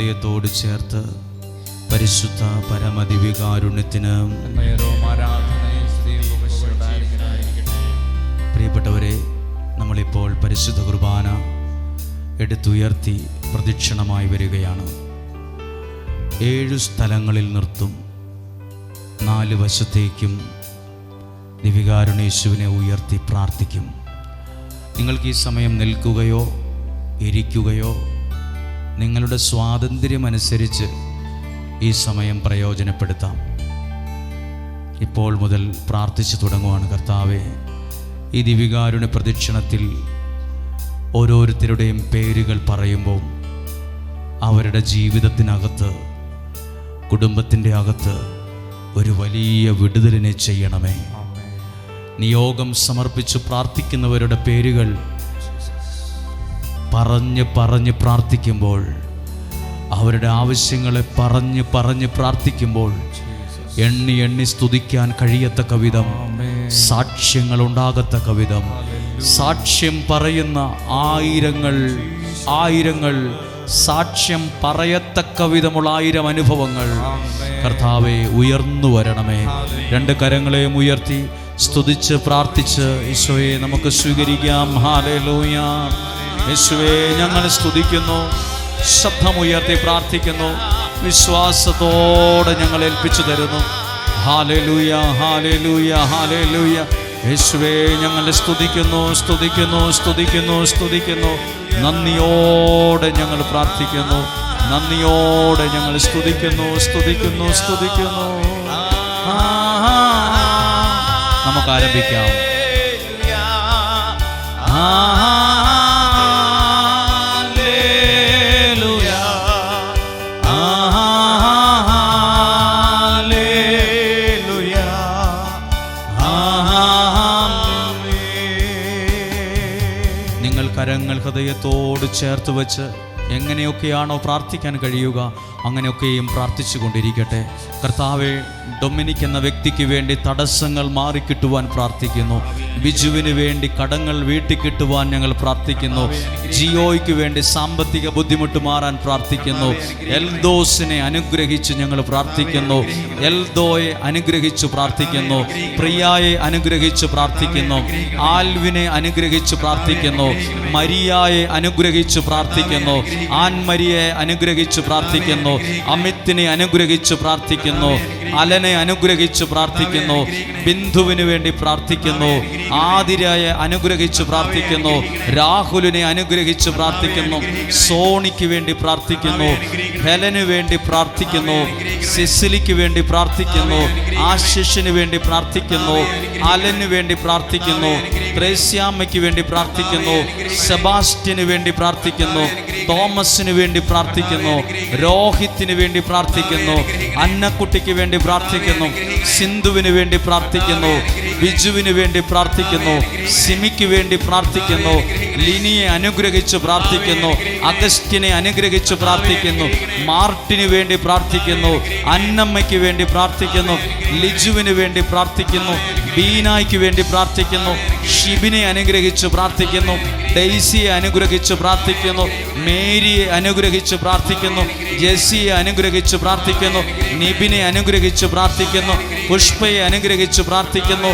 ഹൃദയത്തോട് ചേർത്ത് പരിശുദ്ധ പരമദിവികാരുണ്യത്തിന്. പ്രിയപ്പെട്ടവരെ നമ്മളിപ്പോൾ പരിശുദ്ധ കുർബാന എടുത്തുയർത്തി പ്രദക്ഷിണമായി വരികയാണ് ഏഴു സ്ഥലങ്ങളിൽ നിർത്തും നാല് വശത്തേക്കും ദിവികാരുണേശുവിനെ ഉയർത്തി പ്രാർത്ഥിക്കും നിങ്ങൾക്ക് ഈ സമയം നിൽക്കുകയോ ഇരിക്കുകയോ നിങ്ങളുടെ സ്വാതന്ത്ര്യമനുസരിച്ച് ഈ സമയം പ്രയോജനപ്പെടുത്താം. ഇപ്പോൾ മുതൽ പ്രാർത്ഥിച്ചു തുടങ്ങുവാണ് കർത്താവെ. ഈ ദിവികാരുണ പ്രദക്ഷിണത്തിൽ ഓരോരുത്തരുടെയും പേരുകൾ പറയുമ്പോൾ അവരുടെ ജീവിതത്തിനകത്ത് കുടുംബത്തിന്റെ അകത്ത് ഒരു വലിയ വിടുതലിനെ ചെയ്യണമേ. നിയോഗം സമർപ്പിച്ച് പ്രാർത്ഥിക്കുന്നവരുടെ പേരുകൾ പറഞ്ഞ് പറഞ്ഞ് പ്രാർത്ഥിക്കുമ്പോൾ അവരുടെ ആവശ്യങ്ങളെ പറഞ്ഞ് പറഞ്ഞ് പ്രാർത്ഥിക്കുമ്പോൾ എണ്ണി എണ്ണി സ്തുതിക്കാൻ കഴിയത്തക്ക വിധം സാക്ഷ്യങ്ങൾ ഉണ്ടാകത്തക്ക വിധം സാക്ഷ്യം പറയുന്ന ആയിരങ്ങൾ ആയിരങ്ങൾ സാക്ഷ്യം പറയത്തക്ക വിധമുള്ള ആയിരം അനുഭവങ്ങൾ കർത്താവെ ഉയർന്നു വരണമേ. രണ്ട് കരങ്ങളെയും ഉയർത്തി സ്തുതിച്ച് പ്രാർത്ഥിച്ച് ഈശോയെ നമുക്ക് സ്വീകരിക്കാം. ഹാലൂയ യേശുവെ ഞങ്ങൾ സ്തുതിക്കുന്നു ശബ്ദമുയർത്തി പ്രാർത്ഥിക്കുന്നു വിശ്വാസത്തോടെ ഞങ്ങൾ ഏൽപ്പിച്ചു തരുന്നു. Hallelujah hallelujah hallelujah. യേശുവേ ഞങ്ങൾ സ്തുതിക്കുന്നു സ്തുതിക്കുന്നു സ്തുതിക്കുന്നു സ്തുതിക്കുന്നു. നന്ദിയോടെ ഞങ്ങൾ പ്രാർത്ഥിക്കുന്നു നന്ദിയോടെ ഞങ്ങൾ സ്തുതിക്കുന്നു സ്തുതിക്കുന്നു സ്തുതിക്കുന്നു. നമുക്ക് ആരംഭിക്കാം. ആ, ഹൃദയത്തോട് ചേർത്ത് വെച്ച് എങ്ങനെയൊക്കെയാണോ പ്രാർത്ഥിക്കാൻ കഴിയുക അങ്ങനെയൊക്കെയും പ്രാർത്ഥിച്ചു കൊണ്ടിരിക്കട്ടെ കർത്താവെ ഡൊമിനിക് എന്ന വ്യക്തിക്ക് വേണ്ടി തടസ്സങ്ങൾ മാറിക്കിട്ടുവാൻ പ്രാർത്ഥിക്കുന്നു. ബിജുവിന് വേണ്ടി കടങ്ങൾ വീട്ടിൽ കിട്ടുവാൻ ഞങ്ങൾ പ്രാർത്ഥിക്കുന്നു. ജിയോയ്ക്ക് വേണ്ടി സാമ്പത്തിക ബുദ്ധിമുട്ട് മാറാൻ പ്രാർത്ഥിക്കുന്നു. എൽദോസിനെ അനുഗ്രഹിച്ച് ഞങ്ങൾ പ്രാർത്ഥിക്കുന്നു. എൽദോയെ അനുഗ്രഹിച്ച് പ്രാർത്ഥിക്കുന്നു. പ്രിയായെ അനുഗ്രഹിച്ച് പ്രാർത്ഥിക്കുന്നു. ആൽവിനെ അനുഗ്രഹിച്ച് പ്രാർത്ഥിക്കുന്നു. മരിയായെ അനുഗ്രഹിച്ച് പ്രാർത്ഥിക്കുന്നു. ആൻമരിയെ അനുഗ്രഹിച്ച് പ്രാർത്ഥിക്കുന്നു. അമിത്തിനെ അനുഗ്രഹിച്ച് പ്രാർത്ഥിക്കുന്നു. അലനെ അനുഗ്രഹിച്ച് പ്രാർത്ഥിക്കുന്നു. ബിന്ദുവിന് വേണ്ടി പ്രാർത്ഥിക്കുന്നു. ആതിരയെ അനുഗ്രഹിച്ച് പ്രാർത്ഥിക്കുന്നു. രാഹുലിനെ അനുഗ്രഹിച്ച് പ്രാർത്ഥിക്കുന്നു. സോണിക്ക് വേണ്ടി പ്രാർത്ഥിക്കുന്നു. ഹെലന് വേണ്ടി പ്രാർത്ഥിക്കുന്നു. സിസിലിക്ക് വേണ്ടി പ്രാർത്ഥിക്കുന്നു. ആശിഷിന് വേണ്ടി പ്രാർത്ഥിക്കുന്നു. അലന് വേണ്ടി പ്രാർത്ഥിക്കുന്നു. ത്രേസ്യാമ്മയ്ക്ക് വേണ്ടി പ്രാർത്ഥിക്കുന്നു. സെബാസ്റ്റ്യന് വേണ്ടി പ്രാർത്ഥിക്കുന്നു. തോമസിന് വേണ്ടി പ്രാർത്ഥിക്കുന്നു. രോഹിത്തിന് വേണ്ടി പ്രാർത്ഥിക്കുന്നു. അന്നക്കുട്ടിക്ക് വേണ്ടി പ്രാർത്ഥിക്കുന്നു. സിന്ധുവിന് വേണ്ടി പ്രാർത്ഥിക്കുന്നു. ബിജുവിന് വേണ്ടി പ്രാർത്ഥിക്കുന്നു. സിമിക്ക് വേണ്ടി പ്രാർത്ഥിക്കുന്നു. ലിനിയെ അനുഗ്രഹിച്ച് പ്രാർത്ഥിക്കുന്നു. അഗസ്റ്റിനെ അനുഗ്രഹിച്ച് പ്രാർത്ഥിക്കുന്നു. മാർട്ടിന് വേണ്ടി പ്രാർത്ഥിക്കുന്നു. അന്നമ്മയ്ക്ക് വേണ്ടി പ്രാർത്ഥിക്കുന്നു. ലിജുവിന് വേണ്ടി പ്രാർത്ഥിക്കുന്നു. ബീനായ്ക്ക് വേണ്ടി പ്രാർത്ഥിക്കുന്നു ഷിബിനെ അനുഗ്രഹിച്ച് പ്രാർത്ഥിക്കുന്നു ഡെയ്സിയെ അനുഗ്രഹിച്ച് പ്രാർത്ഥിക്കുന്നു മേരിയെ അനുഗ്രഹിച്ച് പ്രാർത്ഥിക്കുന്നു ജെസ്സിയെ അനുഗ്രഹിച്ച് പ്രാർത്ഥിക്കുന്നു നിബിനെ അനുഗ്രഹിച്ച് പ്രാർത്ഥിക്കുന്നു പുഷ്പയെ അനുഗ്രഹിച്ച് പ്രാർത്ഥിക്കുന്നു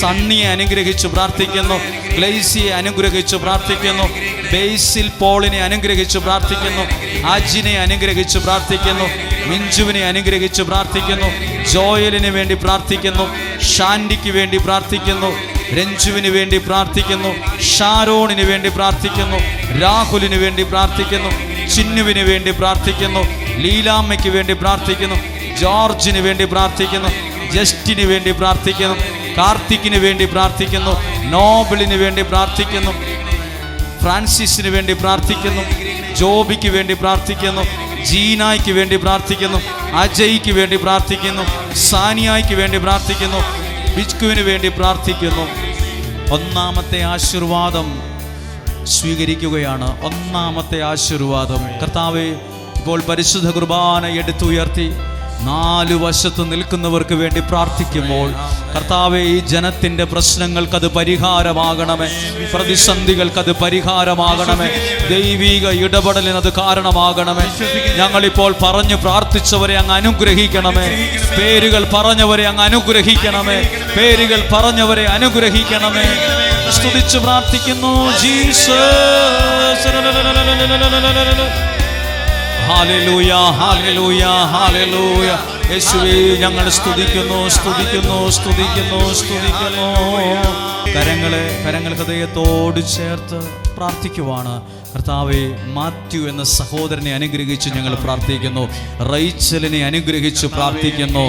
സണ്ണിയെ അനുഗ്രഹിച്ച് പ്രാർത്ഥിക്കുന്നു ഗ്ലേസിയെ അനുഗ്രഹിച്ച് പ്രാർത്ഥിക്കുന്നു ബേസിൽ പോളിനെ അനുഗ്രഹിച്ച് പ്രാർത്ഥിക്കുന്നു ആജിനെ അനുഗ്രഹിച്ച് പ്രാർത്ഥിക്കുന്നു മിഞ്ചുവിനെ അനുഗ്രഹിച്ച് പ്രാർത്ഥിക്കുന്നു ജോയലിന് വേണ്ടി പ്രാർത്ഥിക്കുന്നു ഷാൻഡിക്ക് വേണ്ടി പ്രാർത്ഥിക്കുന്നു രഞ്ജുവിന് വേണ്ടി പ്രാർത്ഥിക്കുന്നു ഷാരോണിന് വേണ്ടി പ്രാർത്ഥിക്കുന്നു രാഹുലിന് വേണ്ടി പ്രാർത്ഥിക്കുന്നു ചിന്നുവിന് വേണ്ടി പ്രാർത്ഥിക്കുന്നു ലീലാമ്മയ്ക്ക് വേണ്ടി പ്രാർത്ഥിക്കുന്നു ജോർജിന് വേണ്ടി പ്രാർത്ഥിക്കുന്നു ജസ്റ്റിന് വേണ്ടി പ്രാർത്ഥിക്കുന്നു കാർത്തിക്കിന് വേണ്ടി പ്രാർത്ഥിക്കുന്നു നോബിളിന് വേണ്ടി പ്രാർത്ഥിക്കുന്നു ഫ്രാൻസിസിന് വേണ്ടി പ്രാർത്ഥിക്കുന്നു ജോബിക്ക് വേണ്ടി പ്രാർത്ഥിക്കുന്നു ജീനായ്ക്ക് വേണ്ടി പ്രാർത്ഥിക്കുന്നു അജയ്ക്ക് വേണ്ടി പ്രാർത്ഥിക്കുന്നു സാനിയായ്ക്ക് വേണ്ടി പ്രാർത്ഥിക്കുന്നു ബിജ്കുവിന് വേണ്ടി പ്രാർത്ഥിക്കുന്നു. ഒന്നാമത്തെ ആശീർവാദം സ്വീകരിക്കുകയാണ്. ഒന്നാമത്തെ ആശീർവാദം. കർത്താവ് ഇപ്പോൾ പരിശുദ്ധ കുർബാന എടുത്തുയർത്തി നാലു വശത്ത് നിൽക്കുന്നവർക്ക് വേണ്ടി പ്രാർത്ഥിക്കുമ്പോൾ കർത്താവെ ഈ ജനത്തിന്റെ പ്രശ്നങ്ങൾക്ക് അത് പരിഹാരമാകണമേ. പ്രതിസന്ധികൾക്ക് അത് പരിഹാരമാകണമേ. ദൈവിക ഇടപെടലിന് അത് കാരണമാകണമേ. ഞങ്ങളിപ്പോൾ പറഞ്ഞു പ്രാർത്ഥിച്ചവരെ അങ്ങ് അനുഗ്രഹിക്കണമേ. പേരുകൾ പറഞ്ഞവരെ അങ്ങ് അനുഗ്രഹിക്കണമേ. പേരുകൾ പറഞ്ഞവരെ അനുഗ്രഹിക്കണമേ. സ്തുതിച്ച് പ്രാർത്ഥിക്കുന്നു. ജീസസ്. ഹാലലൂയ ഹാലലൂയ യേശുവേ ഞങ്ങൾ സ്തുതിക്കുന്നു സ്തുതിക്കുന്നു സ്തുതിക്കുന്നു സ്തുതിക്കുന്നു. കരങ്ങളെ കരങ്ങൾ ഹൃദയത്തോട് ചേർത്ത് പ്രാർത്ഥിക്കുവാണ്. കർത്താവെ മാത്യു എന്ന സഹോദരനെ അനുഗ്രഹിച്ച് ഞങ്ങൾ പ്രാർത്ഥിക്കുന്നു. റൈച്ചലിനെ അനുഗ്രഹിച്ച് പ്രാർത്ഥിക്കുന്നു.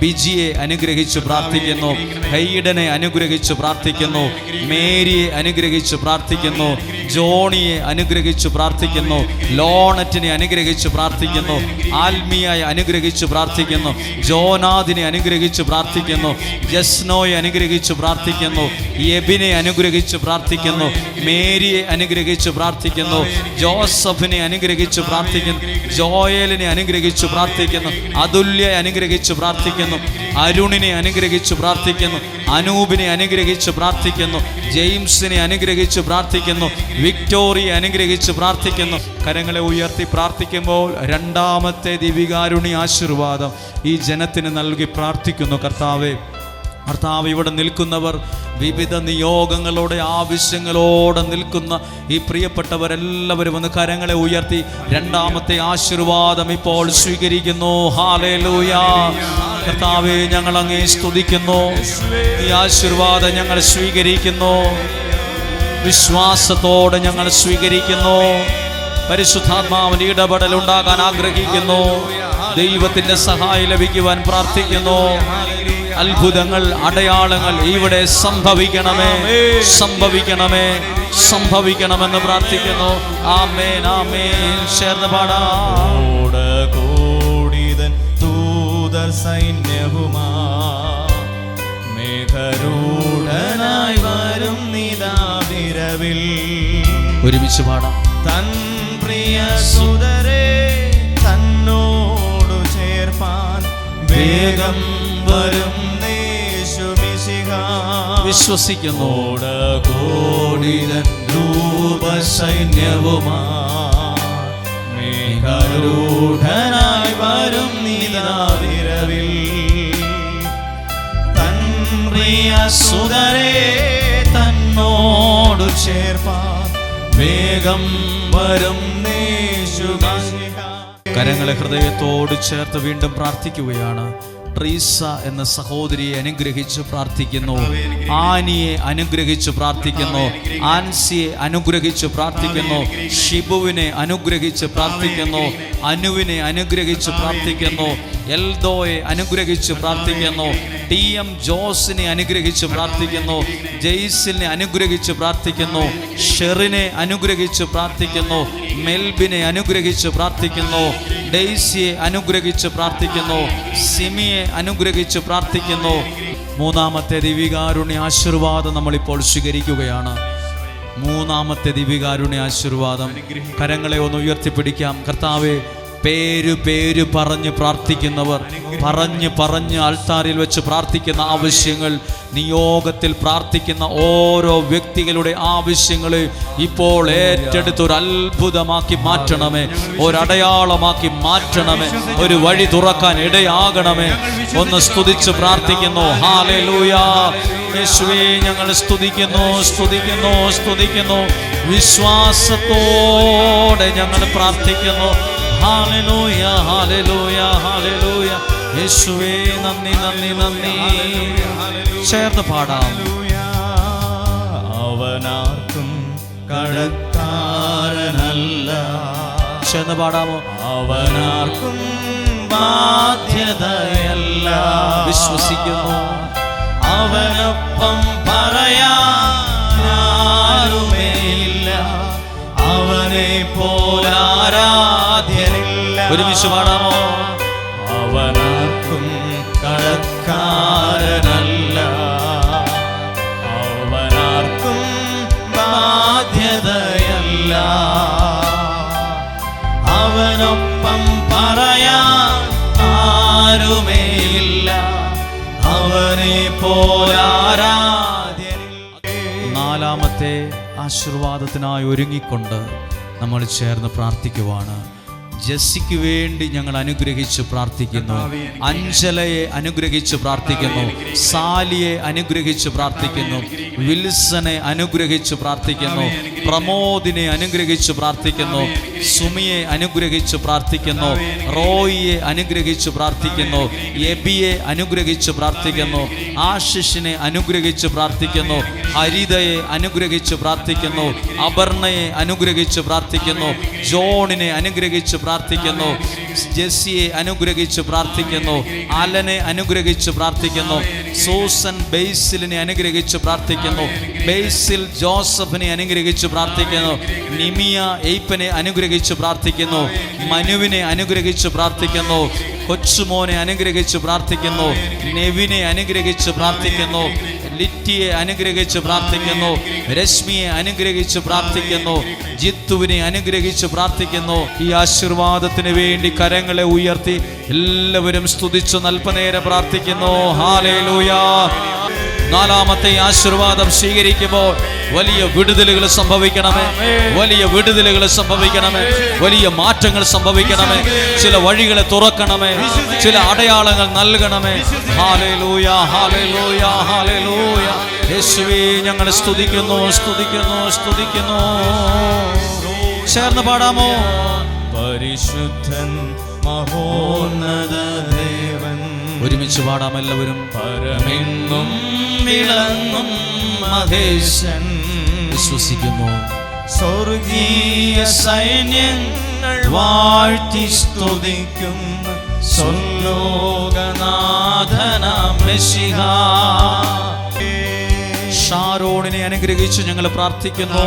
ബിജിയെ അനുഗ്രഹിച്ച് പ്രാർത്ഥിക്കുന്നു. ഹൈഡനെ അനുഗ്രഹിച്ച് പ്രാർത്ഥിക്കുന്നു. മേരിയെ അനുഗ്രഹിച്ച് പ്രാർത്ഥിക്കുന്നു. ജോണിയെ അനുഗ്രഹിച്ചു പ്രാർത്ഥിക്കുന്നു ലോണറ്റിനെ അനുഗ്രഹിച്ചു പ്രാർത്ഥിക്കുന്നു ആത്മീയായി അനുഗ്രഹിച്ചു പ്രാർത്ഥിക്കുന്നു ജോനാഥിനെ അനുഗ്രഹിച്ചു പ്രാർത്ഥിക്കുന്നു ജസ്നോയെ അനുഗ്രഹിച്ചു പ്രാർത്ഥിക്കുന്നു യബിനെ അനുഗ്രഹിച്ചു പ്രാർത്ഥിക്കുന്നു മേരിയെ അനുഗ്രഹിച്ചു പ്രാർത്ഥിക്കുന്നു ജോസഫിനെ അനുഗ്രഹിച്ചു പ്രാർത്ഥിക്കുന്നു ജോയലിനെ അനുഗ്രഹിച്ചു പ്രാർത്ഥിക്കുന്നു അതുല്യെ അനുഗ്രഹിച്ചു പ്രാർത്ഥിക്കുന്നു അരുണിനെ അനുഗ്രഹിച്ചു പ്രാർത്ഥിക്കുന്നു അനൂപിനെ അനുഗ്രഹിച്ചു പ്രാർത്ഥിക്കുന്നു ജെയിംസിനെ അനുഗ്രഹിച്ചു പ്രാർത്ഥിക്കുന്നു വിക്ടോറിയെ അനുഗ്രഹിച്ച് പ്രാർത്ഥിക്കുന്നു. കരങ്ങളെ ഉയർത്തി പ്രാർത്ഥിക്കുമ്പോൾ രണ്ടാമത്തെ ദിവികാരുണി ആശീർവാദം ഈ ജനത്തിന് നൽകി പ്രാർത്ഥിക്കുന്നു കർത്താവെ. കർത്താവ് ഇവിടെ നിൽക്കുന്നവർ വിവിധ നിയോഗങ്ങളോടെ ആവശ്യങ്ങളോടെ നിൽക്കുന്ന ഈ പ്രിയപ്പെട്ടവരെല്ലാവരും ഒന്ന് കരങ്ങളെ ഉയർത്തി രണ്ടാമത്തെ ആശീർവാദം ഇപ്പോൾ സ്വീകരിക്കുന്നു. ഹാലേലൂയ കർത്താവെ ഞങ്ങൾ അങ്ങേ സ്തുതിക്കുന്നു. ഈ ആശീർവാദം ഞങ്ങൾ സ്വീകരിക്കുന്നു. വിശ്വാസത്തോടെ ഞങ്ങൾ സ്വീകരിക്കുന്നു. പരിശുദ്ധാത്മാവിന് ഇടപെടൽ ഉണ്ടാകാൻ ആഗ്രഹിക്കുന്നു. ദൈവത്തിന്റെ സഹായം ലഭിക്കുവാൻ പ്രാർത്ഥിക്കുന്നു. അത്ഭുതങ്ങൾ അടയാളങ്ങൾ ഇവിടെ സംഭവിക്കണമേ. സംഭവിക്കണമേ. സംഭവിക്കണമെന്ന് പ്രാർത്ഥിക്കുന്നു. ആമേൻ ആമേൻ. ചേർന്ന് പാടാം. കൂടിതൻ ദൂതർ സൈന്യവുമാ. മേഘരൂഢനായി വരും നിലാവിരവിൽ ഒരുമിച്ച് പാടാം. തൻ പ്രിയ സുതരെ തന്നോടു ചേർപ്പാൻ വേഗം വരും വിശ്വസിക്കുന്നോട് വിശ്വസിക്കുന്നു. കോടിതൻ രൂപസൈന്യവുമാ. മേഘരൂഢനായി വരും നീലാവിരവിൽ തൻ പ്രിയ സുതരെ തന്നോടു ചേർപ്പാ. വേഗം വരും കരങ്ങളെ ഹൃദയത്തോട് ചേർത്ത് വീണ്ടും പ്രാർത്ഥിക്കുകയാണ്. ട്രീസ എന്ന സഹോദരിയെ അനുഗ്രഹിച്ച് പ്രാർത്ഥിക്കുന്നു. ആനിയെ അനുഗ്രഹിച്ച് പ്രാർത്ഥിക്കുന്നു. ആൻസിയെ അനുഗ്രഹിച്ച് പ്രാർത്ഥിക്കുന്നു. ഷിബുവിനെ അനുഗ്രഹിച്ച് പ്രാർത്ഥിക്കുന്നു. അനുവിനെ അനുഗ്രഹിച്ച് പ്രാർത്ഥിക്കുന്നു. എൽദോയെ അനുഗ്രഹിച്ച് പ്രാർത്ഥിക്കുന്നു. ടി എം ജോസിനെ അനുഗ്രഹിച്ച് പ്രാർത്ഥിക്കുന്നു. ജെയ്സിനെ അനുഗ്രഹിച്ച് പ്രാർത്ഥിക്കുന്നു. ഷെറിനെ അനുഗ്രഹിച്ച് പ്രാർത്ഥിക്കുന്നു. മെൽബിനെ അനുഗ്രഹിച്ച് പ്രാർത്ഥിക്കുന്നു. ഡെയ്സിയെ അനുഗ്രഹിച്ച് പ്രാർത്ഥിക്കുന്നു സിമിയെ അനുഗ്രഹിച്ച് പ്രാർത്ഥിക്കുന്നു. മൂന്നാമത്തെ ദിവികാരുണ്യ ആശീർവാദം നമ്മളിപ്പോൾ സ്വീകരിക്കുകയാണ്. മൂന്നാമത്തെ ദിവികാരുണ്യ ആശീർവാദം. കരങ്ങളെ ഒന്ന് ഉയർത്തിപ്പിടിക്കാം. കർത്താവെ പേര് പേര് പറഞ്ഞ് പ്രാർത്ഥിക്കുന്നവർ പറഞ്ഞ് പറഞ്ഞ് ആൾത്താരിൽ വെച്ച് പ്രാർത്ഥിക്കുന്ന ആവശ്യങ്ങൾ നിയോഗത്തിൽ പ്രാർത്ഥിക്കുന്ന ഓരോ വ്യക്തികളുടെ ആവശ്യങ്ങൾ ഇപ്പോൾ ഏറ്റെടുത്ത് ഒരു അത്ഭുതമാക്കി മാറ്റണമേ ഒരടയാളമാക്കി മാറ്റണമേ ഒരു വഴി തുറക്കാൻ ഇടയാകണമേ. ഒന്ന് സ്തുതിച്ച് പ്രാർത്ഥിക്കുന്നു. ഹാലൂയ യേശുവേ ഞങ്ങൾ സ്തുതിക്കുന്നു സ്തുതിക്കുന്നു സ്തുതിക്കുന്നു. വിശ്വാസത്തോടെ ഞങ്ങൾ പ്രാർത്ഥിക്കുന്നു. ഹാലലൂയ ഹാലലൂയ ഹാലലൂയ യേശുവേ നന്ദി നന്ദി നന്ദി. ചേർന്ന് പാടാം. അവനാർക്കും കടത്താരനല്ല. ചേർന്ന് പാടാമോ? അവനാർക്കും ബാധ്യതയല്ല. വിശ്വസിക്കുന്നു. അവനൊപ്പം പറയാറുമേയില്ല പോലാരാധ്യനില്ല ഒരുമിച്ച് പാടാമോ അവനാർക്കും കടക്കാരനല്ല. അവനാർക്കും ബാധ്യതയല്ല. അവനൊപ്പം പറയാ ആരുമേയില്ല. അവനെ പോ നാലാമത്തെ ആശീർവാദത്തിനായി ഒരുങ്ങിക്കൊണ്ട് നമ്മൾ ചേർന്ന് പ്രാർത്ഥിക്കുവാണ്. ജസ്സിക്ക് വേണ്ടി ഞങ്ങൾ അനുഗ്രഹിച്ച് പ്രാർത്ഥിക്കുന്നു. അഞ്ചലയെ അനുഗ്രഹിച്ച് പ്രാർത്ഥിക്കുന്നു. സാലിയെ അനുഗ്രഹിച്ച് പ്രാർത്ഥിക്കുന്നു. വിൽസനെ അനുഗ്രഹിച്ച് പ്രാർത്ഥിക്കുന്നു. പ്രമോദിനെ അനുഗ്രഹിച്ച് പ്രാർത്ഥിക്കുന്നു. സുമിയെ അനുഗ്രഹിച്ച് പ്രാർത്ഥിക്കുന്നു. റോയിയെ അനുഗ്രഹിച്ച് പ്രാർത്ഥിക്കുന്നു. എബിയെ അനുഗ്രഹിച്ച് പ്രാർത്ഥിക്കുന്നു. ആശിഷിനെ അനുഗ്രഹിച്ച് പ്രാർത്ഥിക്കുന്നു. ഹരിതയെ അനുഗ്രഹിച്ച് പ്രാർത്ഥിക്കുന്നു അപർണയെ അനുഗ്രഹിച്ച് പ്രാർത്ഥിക്കുന്നു ജോണിനെ അനുഗ്രഹിച്ച് പ്രാർത്ഥിക്കുന്നു ജെസ്സിയെ അനുഗ്രഹിച്ച് പ്രാർത്ഥിക്കുന്നു അലനെ അനുഗ്രഹിച്ച് പ്രാർത്ഥിക്കുന്നു സൂസൻ ബെയ്സിലിനെ അനുഗ്രഹിച്ച് പ്രാർത്ഥിക്കുന്നു ബെയ്സിൽ ജോസഫിനെ അനുഗ്രഹിച്ച് പ്രാർത്ഥിക്കുന്നു നിമിയ എയ്പ്പനെ അനുഗ്രഹിച്ച് പ്രാർത്ഥിക്കുന്നു മനുവിനെ അനുഗ്രഹിച്ച് പ്രാർത്ഥിക്കുന്നു കൊച്ചുമോനെ അനുഗ്രഹിച്ച് പ്രാർത്ഥിക്കുന്നു നെവിനെ അനുഗ്രഹിച്ച് പ്രാർത്ഥിക്കുന്നു ലിറ്റിയെ അനുഗ്രഹിച്ച് പ്രാർത്ഥിക്കുന്നു. രശ്മിയെ അനുഗ്രഹിച്ച് പ്രാർത്ഥിക്കുന്നു. ജിത്തുവിനെ അനുഗ്രഹിച്ച് പ്രാർത്ഥിക്കുന്നു. ഈ ആശീർവാദത്തിന് വേണ്ടി കരങ്ങളെ ഉയർത്തി എല്ലാവരും സ്തുതിച്ചു നൽപനേരെ പ്രാർത്ഥിക്കുന്നു. ഹാലേലൂയാ. നാലാമത്തെ ആശീർവാദം സ്വീകരിക്കുമ്പോൾ വലിയ വിടുതലുകൾ സംഭവിക്കണമേ. വലിയ വിടുതലുകൾ സംഭവിക്കണമേ. വലിയ മാറ്റങ്ങൾ സംഭവിക്കണമേ. ചില വഴികളെ തുറക്കണമേ. ചില അടയാളങ്ങൾ നൽകണമേ. യേശുവേ ഞങ്ങൾ സ്തുതിക്കുന്നു സ്തുതിക്കുന്നു സ്തുതിക്കുന്നു. ചേർന്ന് പാടാമോ? പരിശുദ്ധൻ മഹോന്നത ഒരുമിച്ച് പാടാം എല്ലാവരും. പരമെങ്ങും വിളങ്ങും മഹേശൻ. വിശ്വസിക്കുന്നു. സ്വർഗീയ സൈന്യങ്ങൾ വാഴ്ത്തി സ്തുതിക്കുന്ന. സ്വർലോകനാഥനാം മെസ്സിഹ ഷാരോണിനെ അനുഗ്രഹിച്ച് ഞങ്ങൾ പ്രാർത്ഥിക്കുന്നു.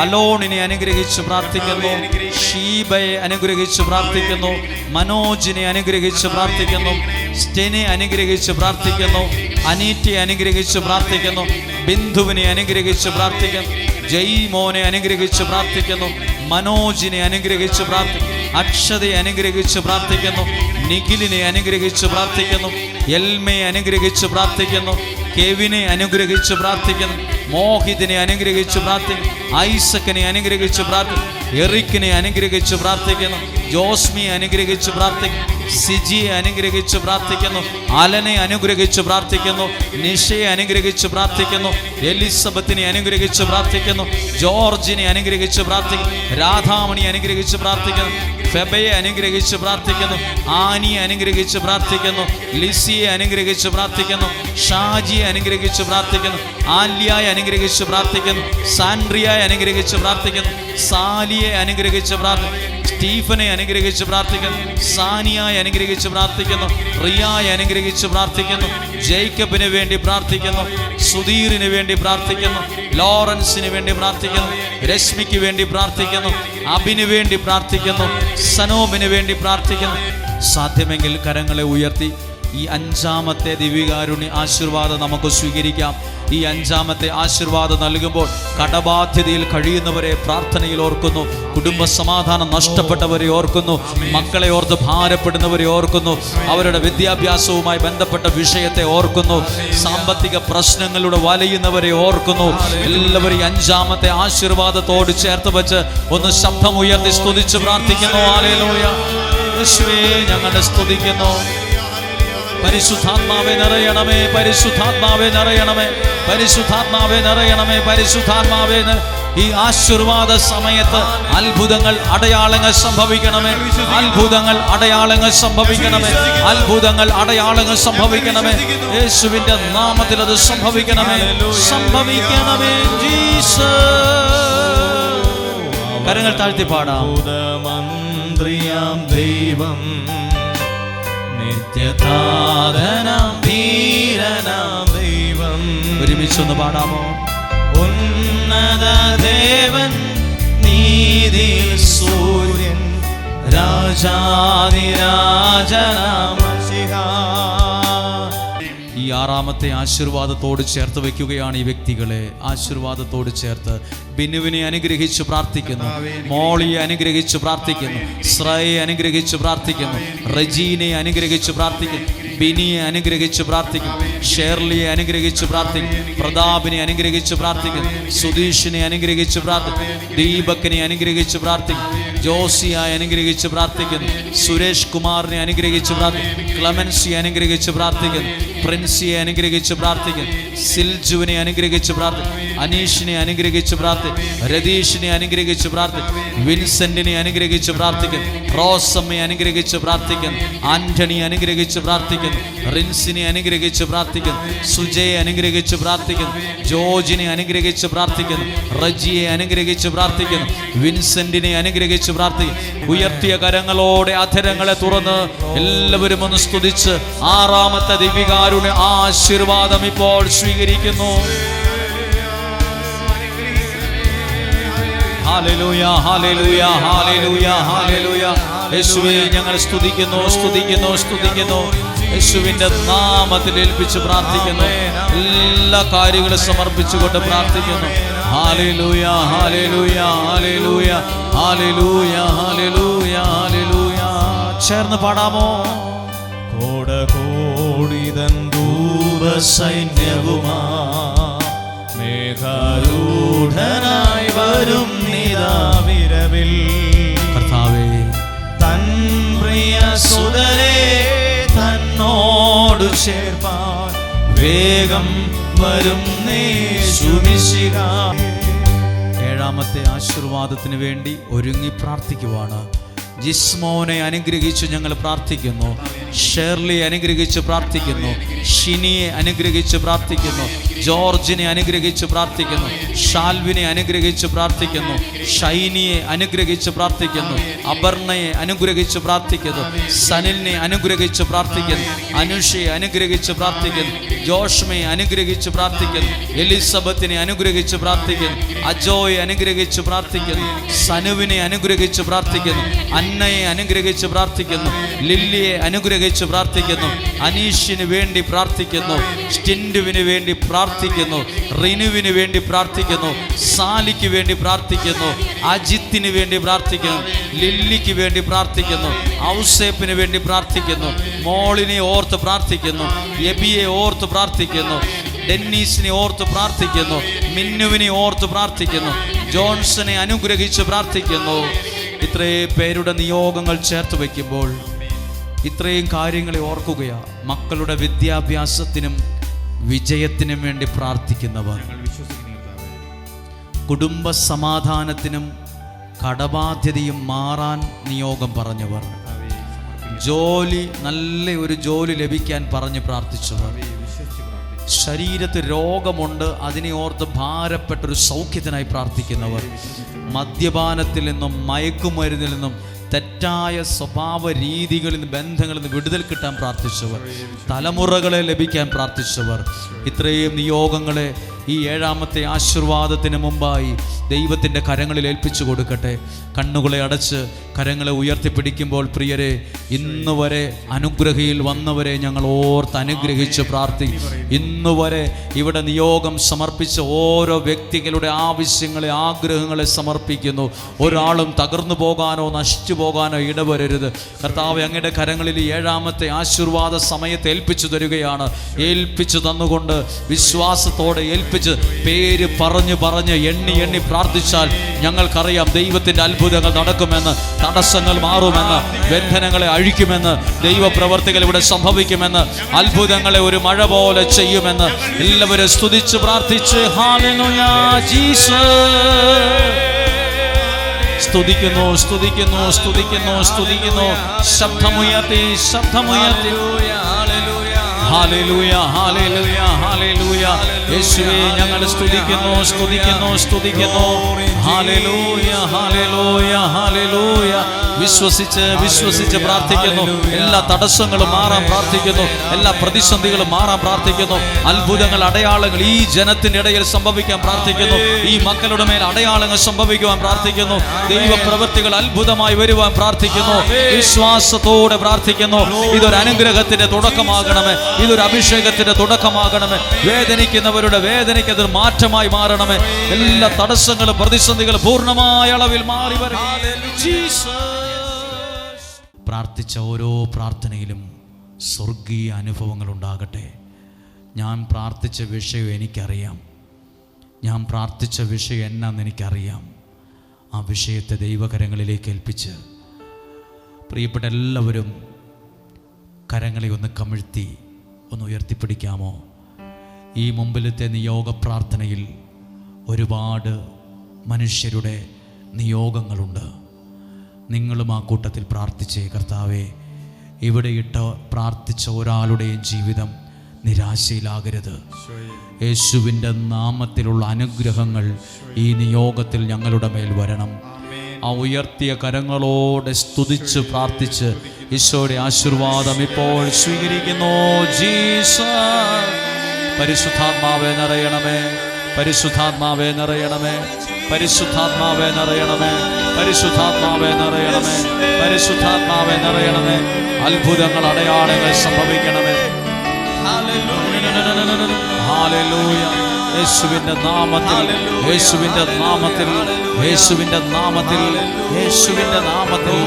അലോണിനെ അനുഗ്രഹിച്ച് പ്രാർത്ഥിക്കുന്നു. ഷീബയെ അനുഗ്രഹിച്ച് പ്രാർത്ഥിക്കുന്നു. മനോജിനെ അനുഗ്രഹിച്ച് പ്രാർത്ഥിക്കുന്നു. സ്റ്റെനെ അനുഗ്രഹിച്ച് പ്രാർത്ഥിക്കുന്നു. അനീറ്റയെ അനുഗ്രഹിച്ച് പ്രാർത്ഥിക്കുന്നു. ബിന്ദുവിനെ അനുഗ്രഹിച്ച് പ്രാർത്ഥിക്കുന്നു. ജയ്മോനെ അനുഗ്രഹിച്ച് പ്രാർത്ഥിക്കുന്നു. മനോജിനെ അനുഗ്രഹിച്ച് പ്രാർത്ഥിക്കുന്നു അക്ഷതയെ അനുഗ്രഹിച്ച് പ്രാർത്ഥിക്കുന്നു. നിഖിലിനെ അനുഗ്രഹിച്ച് പ്രാർത്ഥിക്കുന്നു. എൽമയെ അനുഗ്രഹിച്ച് പ്രാർത്ഥിക്കുന്നു. കെവിനെ അനുഗ്രഹിച്ച് പ്രാർത്ഥിക്കുന്നു. മോഹിതിനെ അനുഗ്രഹിച്ച് പ്രാർത്ഥിക്കുന്നു. ഐസക്കിനെ അനുഗ്രഹിച്ച് പ്രാർത്ഥിക്കുന്നു. എറിക്കിനെ അനുഗ്രഹിച്ച് പ്രാർത്ഥിക്കുന്നു. ജോസ്മിയെ അനുഗ്രഹിച്ച് പ്രാർത്ഥിക്കും സിജിയെ അനുഗ്രഹിച്ച് പ്രാർത്ഥിക്കുന്നു അലനെ അനുഗ്രഹിച്ച് പ്രാർത്ഥിക്കുന്നു നിഷയെ അനുഗ്രഹിച്ച് പ്രാർത്ഥിക്കുന്നു എലിസബത്തിനെ അനുഗ്രഹിച്ച് പ്രാർത്ഥിക്കുന്നു ജോർജിനെ അനുഗ്രഹിച്ച് പ്രാർത്ഥിക്കുന്നു രാധാമണി അനുഗ്രഹിച്ച് പ്രാർത്ഥിക്കുന്നു ഫെബയെ അനുഗ്രഹിച്ച് പ്രാർത്ഥിക്കുന്നു ആനിയെ അനുഗ്രഹിച്ച് പ്രാർത്ഥിക്കുന്നു ലിസിയെ അനുഗ്രഹിച്ച് പ്രാർത്ഥിക്കുന്നു ഷാജിയെ അനുഗ്രഹിച്ച് പ്രാർത്ഥിക്കുന്നു ആല്യായെ അനുഗ്രഹിച്ച് പ്രാർത്ഥിക്കുന്നു സാൻഡ്രിയായെ അനുഗ്രഹിച്ച് പ്രാർത്ഥിക്കുന്നു സാലിയെ അനുഗ്രഹിച്ച് പ്രാർത്ഥിക്കുന്നു സ്റ്റീഫനെ അനുഗ്രഹിച്ച് പ്രാർത്ഥിക്കുന്നു. സാനിയായി അനുഗ്രഹിച്ച് പ്രാർത്ഥിക്കുന്നു. റിയായി അനുഗ്രഹിച്ച് പ്രാർത്ഥിക്കുന്നു. ജേക്കബിന് വേണ്ടി പ്രാർത്ഥിക്കുന്നു. സുധീറിന് വേണ്ടി പ്രാർത്ഥിക്കുന്നു. ലോറൻസിന് വേണ്ടി പ്രാർത്ഥിക്കുന്നു. രശ്മിക്ക് വേണ്ടി പ്രാർത്ഥിക്കുന്നു. അബിന് വേണ്ടി പ്രാർത്ഥിക്കുന്നു. സനോബിന് വേണ്ടി പ്രാർത്ഥിക്കുന്നു. സാധ്യമെങ്കിൽ കരങ്ങളെ ഉയർത്തി ഈ അഞ്ചാമത്തെ ദിവ്യകാരുണ്യ ആശീർവാദം നമുക്ക് സ്വീകരിക്കാം. ഈ അഞ്ചാമത്തെ ആശീർവാദം നൽകുമ്പോൾ കടബാധ്യതയിൽ കഴിയുന്നവരെ പ്രാർത്ഥനയിൽ ഓർക്കുന്നു. കുടുംബ സമാധാനം നഷ്ടപ്പെട്ടവരെ ഓർക്കുന്നു. മക്കളെ ഓർത്ത് ഭാരപ്പെടുന്നവരെ ഓർക്കുന്നു. അവരുടെ വിദ്യാഭ്യാസവുമായി ബന്ധപ്പെട്ട വിഷയത്തെ ഓർക്കുന്നു. സാമ്പത്തിക പ്രശ്നങ്ങളുടെ വലയുന്നവരെ ഓർക്കുന്നു. എല്ലാവരും ഈ അഞ്ചാമത്തെ ആശീർവാദത്തോട് ചേർത്ത് വെച്ച് ഒന്ന് ശബ്ദം ഉയർത്തി സ്തുതിച്ച് പ്രാർത്ഥിക്കുന്നു. ആലയിലൂയ യേശുവേ ഞങ്ങളെ സ്തുതിക്കുന്നു. പരിശുദ്ധാത്മാവെ നിറയണമേ പരിശുദ്ധാത്മാവെ നിറയണമേ പരിശുദ്ധാത്മാവെ നിറയണമേ പരിശുദ്ധാത്മാവേ ഈ ആശീർവാദ സമയത്ത് അത്ഭുതങ്ങൾ അടയാളങ്ങൾ സംഭവിക്കണമേ അത്ഭുതങ്ങൾ അടയാളങ്ങൾ സംഭവിക്കണമേ അത്ഭുതങ്ങൾ അടയാളങ്ങൾ സംഭവിക്കണമേ. യേശുവിന്റെ നാമത്തിൽ അത് സംഭവിക്കണമേ സംഭവിക്കണമേ ജീസ കരങ്ങൾ താഴ്ത്തി പാടാം. ദൈവം. നിത്യതാതനാം ധീരനാം ദൈവം. ഒരുമിച്ചൊന്ന് പാടാമോ? ഉന്നത ദേവൻ നീതി സൂര്യൻ രാജാതിരാജനാമശിഹ ഈ ആറാമത്തെ ആശീർവാദത്തോട് ചേർത്ത് വെക്കുകയാണ് ഈ വ്യക്തികളെ. ആശീർവാദത്തോട് ചേർത്ത് ബിന്നുവിനെ അനുഗ്രഹിച്ച് പ്രാർത്ഥിക്കുന്നു. മോളിയെ അനുഗ്രഹിച്ച് പ്രാർത്ഥിക്കുന്നു. ശ്രയെ അനുഗ്രഹിച്ച് പ്രാർത്ഥിക്കുന്നു. റജീനെ അനുഗ്രഹിച്ച് പ്രാർത്ഥിക്കുന്നു. ബിനിയെ അനുഗ്രഹിച്ച് പ്രാർത്ഥിക്കും ഷേർലിയെ അനുഗ്രഹിച്ച് പ്രാർത്ഥിക്കും പ്രതാപിനെ അനുഗ്രഹിച്ച് പ്രാർത്ഥിക്കും സുധീഷിനെ അനുഗ്രഹിച്ച് പ്രാർത്ഥിക്കും ദീപക്കിനെ അനുഗ്രഹിച്ച് പ്രാർത്ഥിക്കും ജോസിയായി അനുഗ്രഹിച്ച് പ്രാർത്ഥിക്കുന്നു സുരേഷ് കുമാറിനെ അനുഗ്രഹിച്ച് പ്രാർത്ഥിക്കും ക്ലമൻസിയെ അനുഗ്രഹിച്ച് പ്രാർത്ഥിക്കുന്നു പ്രിൻസിയെ അനുഗ്രഹിച്ച് പ്രാർത്ഥിക്കുന്നു സിൽജുവിനെ അനുഗ്രഹിച്ച് പ്രാർത്ഥിക്കും അനീഷിനെ അനുഗ്രഹിച്ച് പ്രാർത്ഥിക്കും രതീഷിനെ അനുഗ്രഹിച്ച് പ്രാർത്ഥിക്കും വിൻസെന്റിനെ അനുഗ്രഹിച്ച് പ്രാർത്ഥിക്കുന്നു റോസമ്മയെ അനുഗ്രഹിച്ച് പ്രാർത്ഥിക്കുന്നു ആന്റണി അനുഗ്രഹിച്ച് പ്രാർത്ഥിക്കുന്നു റിൻസിനെ അനുഗ്രഹിച്ച് പ്രാർത്ഥിക്കുന്നു. സുജയെ അനുഗ്രഹിച്ച് പ്രാർത്ഥിക്കുന്നു. ജോർജിനെ അനുഗ്രഹിച്ച് പ്രാർത്ഥിക്കുന്നു. റജിയെ അനുഗ്രഹിച്ച് പ്രാർത്ഥിക്കുന്നു. വിൻസെന്റിനെ അനുഗ്രഹിച്ച് പ്രാർത്ഥിക്കുന്നു. ഉയർത്തിയ കരങ്ങളോടെ അധരങ്ങളെ തുറന്ന് എല്ലാവരും ഒന്ന് സ്തുതിച്ച് ആറാമത്തെ ദിവികാരുടെ ആശീർവാദം ഇപ്പോൾ സ്വീകരിക്കുന്നു. Hallelujah hallelujah hallelujah hallelujah. യേശുവേ ഞങ്ങൾ സ്തുതിക്കുന്നു സ്തുതിക്കുന്നു സ്തുതിക്കുന്നു. യേശുവിന്റെ നാമത്തിൽ ഏൽപ്പിച്ച് പ്രാർത്ഥിക്കുന്നു. എല്ലാ കാര്യങ്ങളും സമർപ്പിച്ചുകൊണ്ട് പ്രാർത്ഥിക്കുന്നു. Hallelujah hallelujah hallelujah hallelujah hallelujah hallelujah. ചേർന്ന് പാടാമോ? കോട കോടിതൻ സൈന്യവുമാ മേഘാരൂഢനായി വരും നിതാവിരവിൽ കർത്താവേ തൻ പ്രിയ സുതരെ തന്നോട് ചേർപ്പാൻ വേഗം വരും ഏഴാമത്തെ ആശീർവാദത്തിന് വേണ്ടി ഒരുങ്ങി പ്രാർത്ഥിക്കുവാണ്. ജിസ്മോനെ അനുഗ്രഹിച്ച് ഞങ്ങൾ പ്രാർത്ഥിക്കുന്നു. ഷേർലി അനുഗ്രഹിച്ച് പ്രാർത്ഥിക്കുന്നു. ഷിനിയെ അനുഗ്രഹിച്ച് പ്രാർത്ഥിക്കുന്നു. ജോർജിനെ അനുഗ്രഹിച്ച് പ്രാർത്ഥിക്കുന്നു. ഷാൽവിനെ അനുഗ്രഹിച്ച് പ്രാർത്ഥിക്കുന്നു. ഷൈനിയെ അനുഗ്രഹിച്ച് പ്രാർത്ഥിക്കുന്നു. അപർണയെ അനുഗ്രഹിച്ച് പ്രാർത്ഥിക്കുന്നു. സനിലിനെ അനുഗ്രഹിച്ച് പ്രാർത്ഥിക്കുന്നു. അനുഷയെ അനുഗ്രഹിച്ച് പ്രാർത്ഥിക്കുന്നു. ജോഷ്മയെ അനുഗ്രഹിച്ച് പ്രാർത്ഥിക്കുന്നു. എലിസബത്തിനെ അനുഗ്രഹിച്ച് പ്രാർത്ഥിക്കുന്നു. അജോയെ അനുഗ്രഹിച്ച് പ്രാർത്ഥിക്കുന്നു. സനുവിനെ അനുഗ്രഹിച്ച് പ്രാർത്ഥിക്കുന്നു. അന്നയെ അനുഗ്രഹിച്ച് പ്രാർത്ഥിക്കുന്നു. ലില്ലിയെ അനുഗ്രഹിച്ച് പ്രാർത്ഥിക്കുന്നു. അനീഷിന് വേണ്ടി പ്രാർത്ഥിക്കുന്നു. സ്റ്റിൻഡുവിന് വേണ്ടി പ്രാർത്ഥിക്കുന്നു. റിനുവിന് വേണ്ടി പ്രാർത്ഥിക്കുന്നു. സാലിക്ക് വേണ്ടി പ്രാർത്ഥിക്കുന്നു. അജിത്തിന് വേണ്ടി പ്രാർത്ഥിക്കുന്നു. ലില്ലിക്ക് വേണ്ടി പ്രാർത്ഥിക്കുന്നു. ഔസേപ്പിന് വേണ്ടി പ്രാർത്ഥിക്കുന്നു. മോളിനെ ഓർത്ത് പ്രാർത്ഥിക്കുന്നു. എബിയെ ഓർത്ത് പ്രാർത്ഥിക്കുന്നു. ഡെന്നീസിനെ ഓർത്ത് പ്രാർത്ഥിക്കുന്നു. മിന്നുവിനെ ഓർത്ത് പ്രാർത്ഥിക്കുന്നു. ജോൺസനെ അനുഗ്രഹിച്ച് പ്രാർത്ഥിക്കുന്നു. ഇത്രയും പേരുടെ നിയോഗങ്ങൾ ചേർത്ത് വയ്ക്കുമ്പോൾ ഇത്രയും കാര്യങ്ങളെ ഓർക്കുകയാ. മക്കളുടെ വിദ്യാഭ്യാസത്തിനും വിജയത്തിനും വേണ്ടി പ്രാർത്ഥിക്കുന്നവർ. കുടുംബ സമാധാനത്തിനും കടബാധ്യതയും മാറാൻ നിയോഗം പറഞ്ഞവർ. ജോലി നല്ല ഒരു ജോലി ലഭിക്കാൻ പറഞ്ഞ് പ്രാർത്ഥിച്ചു. ശരീരത്ത് രോഗമുണ്ട് അതിനെ ഓർത്ത് ഭാരപ്പെട്ടൊരു സൗഖ്യത്തിനായി പ്രാർത്ഥിക്കുന്നവർ. മദ്യപാനത്തിൽ നിന്നും മയക്കുമരുന്നിൽ നിന്നും തെറ്റായ സ്വഭാവ രീതികളിൽ നിന്ന് ബന്ധങ്ങളിൽ നിന്ന് വിടുതൽ കിട്ടാൻ പ്രാർത്ഥിച്ചവർ. തലമുറകളെ ലഭിക്കാൻ പ്രാർത്ഥിച്ചവർ. ഇത്രയും നിയോഗങ്ങളെ ഈ ഏഴാമത്തെ ആശീർവാദത്തിന് മുമ്പായി ദൈവത്തിന്റെ കരങ്ങളിൽ ഏൽപ്പിച്ചു കൊടുക്കട്ടെ. കണ്ണുകളെ അടച്ച് കരങ്ങളെ ഉയർത്തിപ്പിടിക്കുമ്പോൾ പ്രിയരെ ഇന്ന് വരെ അനുഗ്രഹയിൽ വന്നവരെ ഞങ്ങൾ ഓർത്ത് അനുഗ്രഹിച്ച് പ്രാർത്ഥി. ഇന്ന് വരെ ഇവിടെ നിയോഗം സമർപ്പിച്ച ഓരോ വ്യക്തികളുടെ ആവശ്യങ്ങളെ ആഗ്രഹങ്ങളെ സമർപ്പിക്കുന്നു. ഒരാളും തകർന്നു പോകാനോ നശിച്ചു പോകാനോ ഇടവരരുത്. കർത്താവ് അങ്ങയുടെ കരങ്ങളിൽ ഏഴാമത്തെ ആശീർവാദ സമയത്ത് ഏൽപ്പിച്ചു തരികയാണ്. ഏൽപ്പിച്ചു തന്നുകൊണ്ട് വിശ്വാസത്തോടെ ഏൽപ്പിച്ച് പേര് പറഞ്ഞു പറഞ്ഞ് എണ്ണി എണ്ണി പ്രാർത്ഥിച്ചാൽ ഞങ്ങൾക്കറിയാം ദൈവത്തിന്റെ അത്ഭുതങ്ങൾ നടക്കുമെന്ന് തടസ്സങ്ങൾ മാറുമെന്ന് ബന്ധനങ്ങളെ അഴിക്കുമെന്ന് ദൈവപ്രവർത്തികൾ ഇവിടെ സംഭവിക്കുമെന്ന് അത്ഭുതങ്ങളെ ഒരു മഴ പോലെ ചെയ്യുമെന്ന് എല്ലാവരും സ്തുതിച്ച് പ്രാർത്ഥിച്ച് സ്തുതിക്കുന്നു സ്തുതിക്കുന്നു സ്തുതിക്കുന്നു സ്തുതിക്കുന്നു. ശബ്ദമുയർത്തി ശബ്ദമുയർത്തി. ഹാലലൂയ ഹാലലൂയ ഹാലലൂയ യേശുവേ ഞങ്ങൾ സ്തുതിക്കുന്നു സ്തുതിക്കുന്നു സ്തുതിക്കുന്നു. ഹാലലൂയ ഹാലലൂയ ഹാലലൂയ വിശ്വസിച്ച് വിശ്വസിച്ച് പ്രാർത്ഥിക്കുന്നു. എല്ലാ തടസ്സങ്ങളും മാറാൻ പ്രാർത്ഥിക്കുന്നു. എല്ലാ പ്രതിസന്ധികളും മാറാൻ പ്രാർത്ഥിക്കുന്നു. അത്ഭുതങ്ങൾ അടയാളങ്ങൾ ഈ ജനത്തിന്റെ ഇടയിൽ സംഭവിക്കാൻ പ്രാർത്ഥിക്കുന്നു. ഈ മക്കളുടെ മേൽ അടയാളങ്ങൾ സംഭവിക്കുവാൻ പ്രാർത്ഥിക്കുന്നു. ദൈവ പ്രവൃത്തികൾ അത്ഭുതമായി വരുവാൻ പ്രാർത്ഥിക്കുന്നു. വിശ്വാസത്തോടെ പ്രാർത്ഥിക്കുന്നു. ഇതൊരു അനുഗ്രഹത്തിന്റെ തുടക്കമാകണമേ. ഇതൊരു അഭിഷേകത്തിന്റെ തുടക്കമാകണമേ. വേദനിക്കുന്നവരുടെ വേദനയ്ക്ക് അതൊരു മാറ്റമായി മാറണമേ. എല്ലാ തടസ്സങ്ങളും പ്രതിസന്ധികളും പൂർണമായ അളവിൽ മാറി വരട്ടെ. പ്രാർത്ഥിച്ച ഓരോ പ്രാർത്ഥനയിലും സ്വർഗീയ അനുഭവങ്ങൾ ഉണ്ടാകട്ടെ ഞാൻ പ്രാർത്ഥിച്ച വിഷയം എനിക്കറിയാം. ഞാൻ പ്രാർത്ഥിച്ച വിഷയം എന്നാന്ന് എനിക്കറിയാം. ആ വിഷയത്തെ ദൈവകരങ്ങളിലേക്ക് ഏൽപ്പിച്ച് പ്രിയപ്പെട്ട എല്ലാവരും കരങ്ങളെ ഒന്ന് കമിഴ്ത്തി ഒന്ന് ഉയർത്തിപ്പിടിക്കാമോ? ഈ മുമ്പിലത്തെ നിയോഗ പ്രാർത്ഥനയിൽ ഒരുപാട് മനുഷ്യരുടെ നിയോഗങ്ങളുണ്ട്. നിങ്ങളും ആ കൂട്ടത്തിൽ പ്രാർത്ഥിച്ചേ കർത്താവേ. ഇവിടെ ഇട്ട പ്രാർത്ഥിച്ച ഒരാളുടെയും ജീവിതം നിരാശയിലാകരുത്. യേശുവിന്റെ നാമത്തിലുള്ള അനുഗ്രഹങ്ങൾ ഈ നിയോഗത്തിൽ ഞങ്ങളുടെ മേൽ വരണം. ആ ഉയർത്തിയ കരങ്ങളോടെ സ്തുതിച്ച് പ്രാർത്ഥിച്ച് ഈശോയുടെ ആശീർവാദം ഇപ്പോൾ സ്വീകരിക്കുന്നു. ജീസ പരിശുദ്ധാത്മാവെ നിറയണമേ. പരിശുദ്ധാത്മാവെ നിറയണമേ. പരിശുദ്ധാത്മാവേ നിറയണമേ. പരിശുദ്ധാത്മാവേ നിറയണമേ. പരിശുദ്ധാത്മാവേ നിറയണമേ. അത്ഭുതങ്ങൾ അടയാളങ്ങൾ സംഭവിക്കണമേ. യേശുവിന്റെ നാമത്തിൽ യേശുവിന്റെ നാമത്തിൽ യേശുവിന്റെ നാമത്തിൽ യേശുവിന്റെ നാമത്തിൽ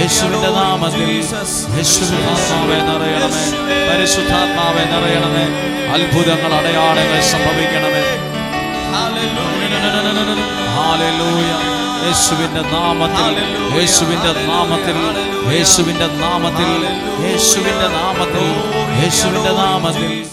യേശുവിന്റെ നാമത്തിൽ. യേശുവിനാത്മാവെ നിറയണമേ. പരിശുദ്ധാത്മാവെ നിറയണമേ. അത്ഭുതങ്ങൾ അടയാളങ്ങൾ സംഭവിക്കണമേ. യേശുവിന്റെ നാമത്തിൽ യേശുവിന്റെ നാമത്തിൽ യേശുവിന്റെ നാമത്തിൽ യേശുവിന്റെ നാമത്തിൽ യേശുവിന്റെ നാമത്തിൽ.